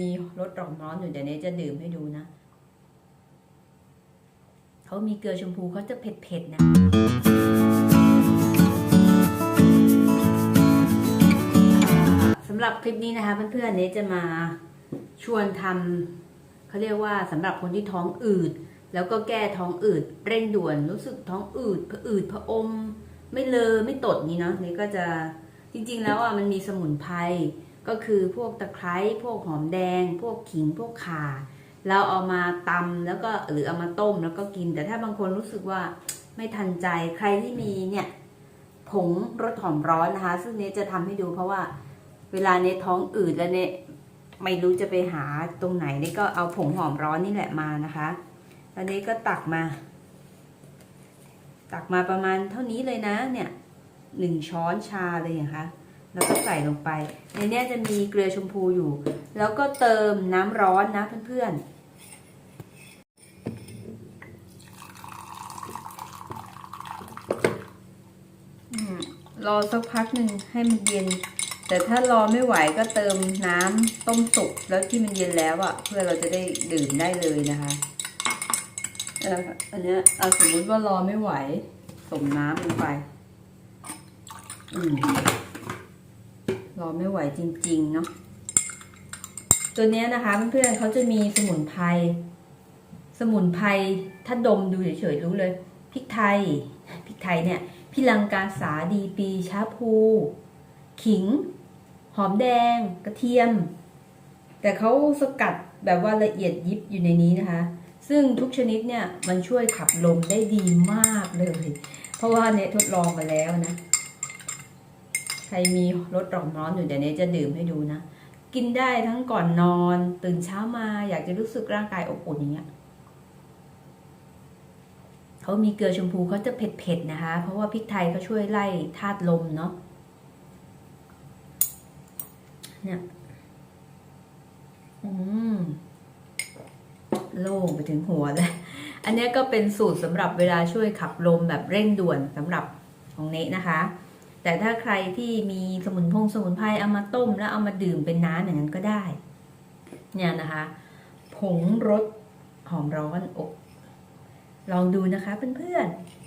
มีรสร้อนร้อนๆอยู่เดี๋ยวนี้จะดื่มให้ดูนะ เขามีเกลือชมพูเขาจะเผ็ดๆนะสำหรับคลิปนี้นะคะเพื่อนๆเนยจะมาชวนทำเขาเรียกว่าสำหรับคนที่ท้องอืด แล้วก็แก้ท้องอืดเร่งด่วนรู้สึกท้องอืดผะอืดผะอม ไม่เลอไม่ตดนี่เนาะนี่ก็จะจริงๆแล้วอะมันมีสมุนไพร ก็คือพวกตะไคร้พวกหอมแดง พวกขิงพวกข่า เราเอามาตำแล้วก็หรือเอามาต้มแล้วก็กิน แต่ถ้าบางคนรู้สึกว่าไม่ทันใจใครที่มีเนี่ยผงรสหอมร้อนนะคะ ซึ่งเนยจะทำให้ดูเพราะว่าเวลาเนยท้องอืดแล้วเนี่ยไม่รู้จะไปหาตรงไหนเนี่ยก็เอาผงหอมร้อนนี่แหละมานะคะตอนนี้ก็ตักมา ตักมาประมาณเท่านี้เลยนะเนี่ยหนึ่งช้อนชาเลยนะคะ แล้วก็ใส่ลงไป ในนี้จะมีเกลือชมพูอยู่ แล้วก็เติมน้ำร้อนนะเพื่อนๆอืมรอสักพักหนึ่งให้มันเย็น แต่ถ้ารอไม่ไหวก็เติมน้ำต้มสุกแล้วที่มันเย็นแล้วอะ่ะ เพื่อเราจะได้ดื่มได้เลยนะคะเอออันเนี้ยเอาสมมุติว่ารอไม่ไหวสมน้ำลงไป อืม รอไม่ไหวจริงๆเนาะตัวนี้นะคะเพื่อนๆเขาจะมีสมุนไพรสมุนไพรถ้าดมดูเฉยๆรู้เลยพริกไทยพริกไทยเนี่ยพิลังกาสาดีปีชาพู ขิง หอมแดง กระเทียม แต่เขาสกัดแบบว่าละเอียดยิบอยู่ในนี้นะคะ ซึ่งทุกชนิดเนี่ยมันช่วยขับลมได้ดีมากเลย เพราะว่าเนี่ยทดลองมาแล้วนะ ใครมีรสร้อนร้อนอยู่เดี๋ยวนี้จะดื่มให้ดูนะ กินได้ทั้งก่อนนอนตื่นเช้ามาอยากจะรู้สึกร่างกายอบอุ่นอย่างเงี้ยเขามีเกลือชมพูเขาจะเผ็ดๆนะคะ เพราะว่าพริกไทยก็ช่วยไล่ธาตุลมเนาะเนี่ยอืมโล่งไปถึงหัวเลย อันนี้ก็เป็นสูตรสำหรับเวลาช่วยขับลมแบบเร่งด่วนสำหรับของเนะนะคะ แต่ถ้าใครที่มีสมุนพงสมุนไพรเอามาต้มแล้วเอามาดื่มเป็นน้ำอย่างนั้นก็ได้ เนี่ยนะคะ ผงรสหอมร้อนอก ลองดูนะคะเพื่อนๆ